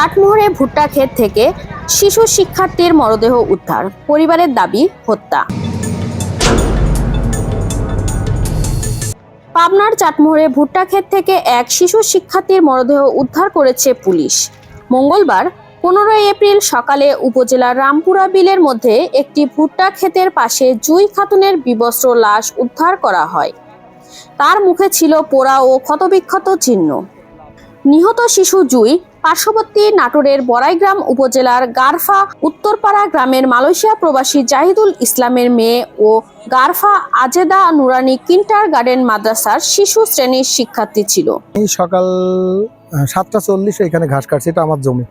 চাটমোহরে ভুট্টা ক্ষেত থেকে শিশু শিক্ষার্থীর মরদেহ উদ্ধার, পরিবারের দাবি হত্যা। পাবনার চাটমোহরে ভুট্টা ক্ষেত থেকে এক শিশু শিক্ষার্থীর মরদেহ উদ্ধার করেছে পুলিশ। মঙ্গলবার, পনেরোই এপ্রিল সকালে উপজেলার রামপুরা বিলের মধ্যে একটি ভুট্টা ক্ষেতের পাশে জুই খাতুনের বিবস্ত্র লাশ উদ্ধার করা হয়। তার মুখে ছিল পোড়া ও ক্ষতবিক্ষত চিহ্ন। নিহত শিশু জুই পার্শ্ববর্তী নাটোরের বড়াইগ্রাম উপজেলার গারফা উত্তরপাড়া গ্রামের মালয়েশিয়া প্রবাসী জাহিদুল ইসলামের মেয়ে ও গারফা আজেদা নুরানি কিন্টার গার্ডেন মাদ্রাসার শিশু শ্রেণির শিক্ষার্থী ছিল। এই সকাল সাতটা চল্লিশে এখানে ঘাস কাটছি, এটা আমার জমি।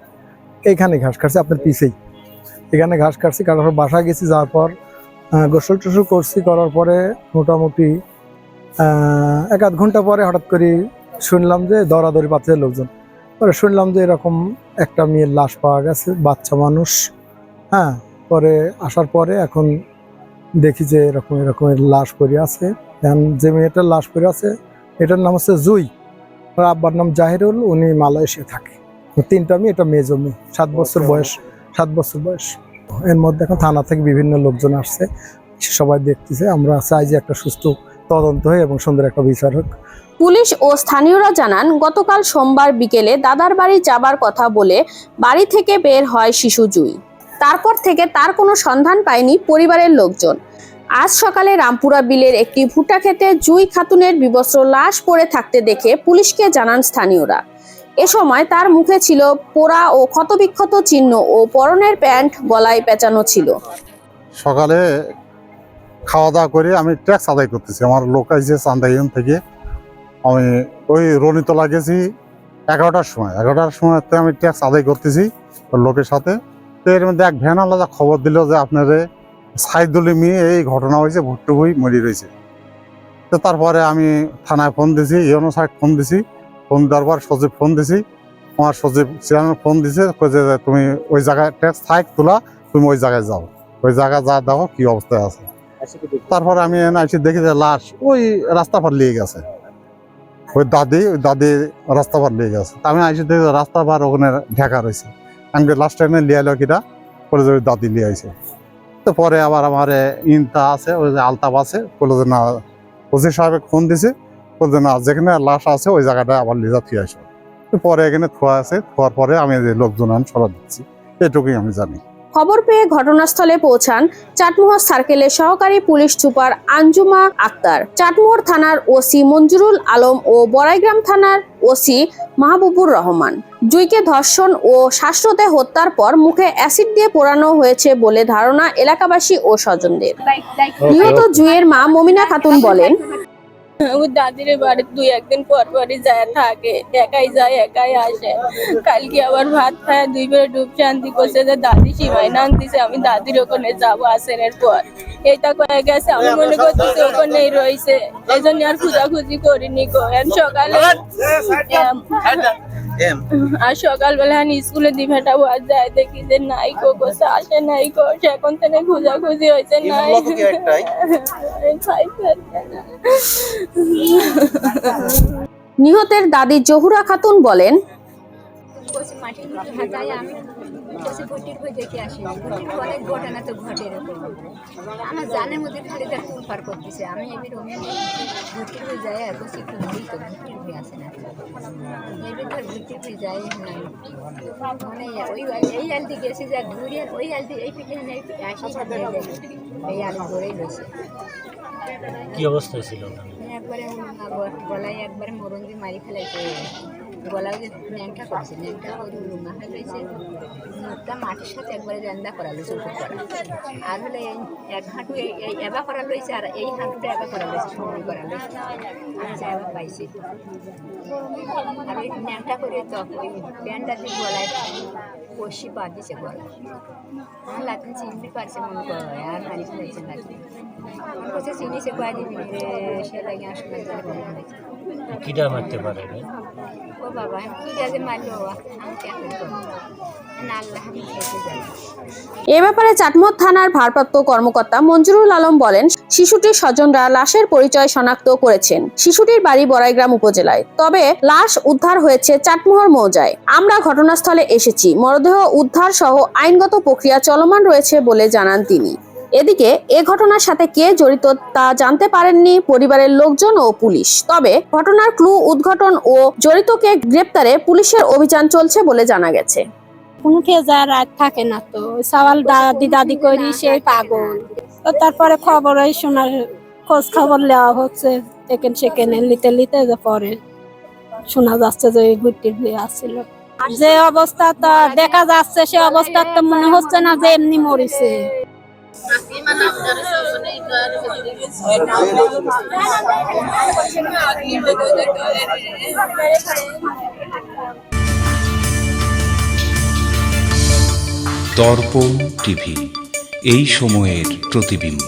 এইখানে ঘাস কাটছি, আপনার পিছেই। এখানে ঘাস কাটছি, কাটার বাসা গেছি, যাওয়ার পর গোসল টোসল করছি, করার পরে মোটামুটি এক আধ ঘণ্টা পরে হঠাৎ করে শুনলাম যে দৌড়াদৌড়ি পাচ্ছে লোকজন। পরে শুনলাম যে এরকম একটা মেয়ের লাশ পাওয়া গেছে বাচ্চা মানুষ। হ্যাঁ পরে আসার পরে এখন দেখি যে এরকম এরকমের লাশ পড়ে আছে। এখন যে মেয়েটার লাশ পড়ে আছে এটার নাম হচ্ছে জুই। ওর আব্বার নাম জাহিরুল উনি মালয়েশিয়া থাকে। তিনটা মেয়ে এটা মেয়ে জমি সাত বছর বয়স সাত বছর বয়স। এর মধ্যে এখন থানা থেকে বিভিন্ন লোকজন আসছে সবাই দেখতেছে। আমরা চাই যে একটা সুস্থ তদন্ত হয় এবং সুন্দর একটা বিচার হোক। পুলিশ ও স্থানীয়রা জানান, গতকাল সোমবার বিকেলে দাদার বাড়ি যাবার কথা বলে বাড়ি থেকে বের হয় শিশু জুই। তারপর থেকে তার কোনো সন্ধান পায়নি পরিবারের লোকজন। আজ সকালে রামপুরা বিলের একটি ভুট্টা খেতে জুই খাতুনের বিবস্ত্র লাশ পড়ে থাকতে দেখে পুলিশকে জানান স্থানীয়রা। এ সময় তার মুখে ছিল পোড়া ও ক্ষতবিক্ষত চিহ্ন ও পরনের প্যান্ট গলায় পেঁচানো ছিল। সকালে খাওয়া দাওয়া করে আমি ট্যাক্স আদায় করতেছি। আমার লোক আছে চান্দাইন থেকে। আমি ওই রনিতলা গেছি এগারোটার সময়। এগারোটার সময় আমি ট্যাক্স আদায় করতেছি লোকের সাথে। তো এর মধ্যে এক ভ্যান আলাদা খবর দিল যে আপনার সাইদুলি মেয়ে এই ঘটনা হয়েছে ভুট্টু বই মরি রয়েছে তো তারপরে আমি থানায় ফোন দিছি ইউনো সাহেব ফোন দিছি ফোন দেওয়ার পর সচিব ফোন দিছি আমার সচিব চেয়ারম্যান ফোন দিছে যে তুমি ওই জায়গায় ট্যাক্স থাক তোলা তুমি ওই জায়গায় যাও। ওই জায়গায় যা দেখো কি অবস্থায় আছে। তারপরে আমি এনে এসে দেখি যে লাশ ওই রাস্তা পার লিয়ে গেছে। ওই দাদি ওই দাদি রাস্তা পার লিয়ে গেছে। আমি এসে দেখি রাস্তা পার ওখানে ঢাকা রয়েছে। আমি লাস্ট টাইমে লিয়ে এলো কিটা? যে, ওই দাদি লিয়ে আইছে। তো পরে আবার আমার ইনতা আছে, ওই যে আলতাপ আছে যে, না, ওসি সাহেব ফোন দিছে। বলে যে, না, যেখানে লাশ আছে, ওই জায়গাটা আবার লিজা থুয়ে আসো পরে এখানে থোয়া আছে, থোয়ার পরে আমি যে লোকজন আমি সরা দিচ্ছি। এটুকুই আমি জানি। খবর পেয়ে ঘটনাস্থলে পৌঁছান চাটমোহর সার্কেলের সহকারী পুলিশ সুপার আঞ্জুমা আক্তার। চাটমোহর থানার ওসি মঞ্জুরুল আলম ও বড়াইগ্রাম থানার ওসি মাহবুবুর রহমান। জুইকে ধর্ষণ ও শ্বাসরোধে হত্যার পর মুখে অ্যাসিড দিয়ে পোড়ানো হয়েছে বলে ধারণা এলাকাবাসী ও স্বজনদের। নিহত জুইয়ের মা মমিনা খাতুন বলেন ও দাদির বাড়ি দুই একদিন পর পরই যায় থাকে একাই যায় একাই আসে। কালকে আবার ভাত খায় দুই বেলা ডুব শান্তি করছে যে দাদি সীমাই নান দিছে আমি দাদির ওখানে যাব আসেনের পর। এটা কয়ে গেছে আমি মনে করতেছি ওখানেই রয়েছে। এই জন্য আর খুঁজাখুঁজি করিনি গো। সকালে এম, আর সকালবেলা আমি স্কুলে দি ভেটাবো আর যায় দেখি যে নাই গোসা আসে নাই গো সেখন থেকে খুঁজাখুঁজি হয়েছে নাই। নিহতের দাদি জহুরা খাতুন বলেন বসে মাটির মধ্যে হাঁটাই আমি বসে ভর্তির হয়ে দেখে আসি ভর্তির অনেক ঘটনা তো ঘটে এরকম আমার জানের মধ্যে খালি তার তুল পার করতেছে আমি এবার ওমে যায় হয়ে আর বসে একটু ঘুরি তো ভর্তির হয়ে আসে না। এবার তো ভর্তির হয়ে যাই নাই মানে ওই এই আলটি গেছে যা ঘুরে ওই আলটি এই পিঠে নেই আসি এই আলু ধরেই রয়েছে কি অবস্থা ছিল একবারে গলায় একবারে মরণ দিয়ে মারি ফেলাইছে। গলায় যে ন্যাংটা করছে ন্যাংটা করে মাথা রয়েছে মুখটা মাটির সাথে একবারে রান্না করা লইছে করা। আর হলে এক হাঁটু এই এবা করা লইছে আর এই হাঁটুটা এবা করা লইছে সমান করা লইছে আমি যা এবার পাইছি। আর ওই ন্যাংটা করে তো ওই প্যান্টটা দিয়ে গলায় কষি পা দিছে গলায়। আমার লাতিন চিনতে পারছে মনে করে আর মারি ফেলাইছে লাতিন বলছে চিনি সে কয়ে সে লাগে আসলে কিটা মারতে পারে না বাবা এ ব্যাপারে চাটমোহর থানার ভারপ্রাপ্ত কর্মকর্তা মঞ্জুরুল আলম বলেন, শিশুটির স্বজনরা লাশের পরিচয় শনাক্ত করেছেন। শিশুটির বাড়ি বড়াইগ্রাম উপজেলায়। তবে লাশ উদ্ধার হয়েছে চাটমোহর মৌজায়। আমরা ঘটনাস্থলে এসেছি। মরদেহ উদ্ধার সহ আইনগত প্রক্রিয়া চলমান রয়েছে বলে জানান তিনি। এদিকে, এ ঘটনার সাথে কে জড়িত তা জানতে পারেননি পরিবারের লোকজন ও পুলিশ। তবে ঘটনার ক্লু উদ্ঘাটন ও জড়িতকে গ্রেপ্তারে পুলিশের অভিযান চলছে বলে জানা গেছে। উঠে যায় রাত থাকে না তো। সওয়াল দাদি দাদি করি সেই পাগল। তো তারপরে খবর এই শোনার খোঁজ খবর নেওয়া হচ্ছে। এখান সেখানে নিতে যে পরে শোনা যাচ্ছে যে ওই ঘুরতে ঘুরে আসছিল। যে অবস্থা তা দেখা যাচ্ছে, সে অবস্থা তো মনে হচ্ছে না যে এমনি মরিছে। দর্পণ টিভি এই সময়ের প্রতিবিম্ব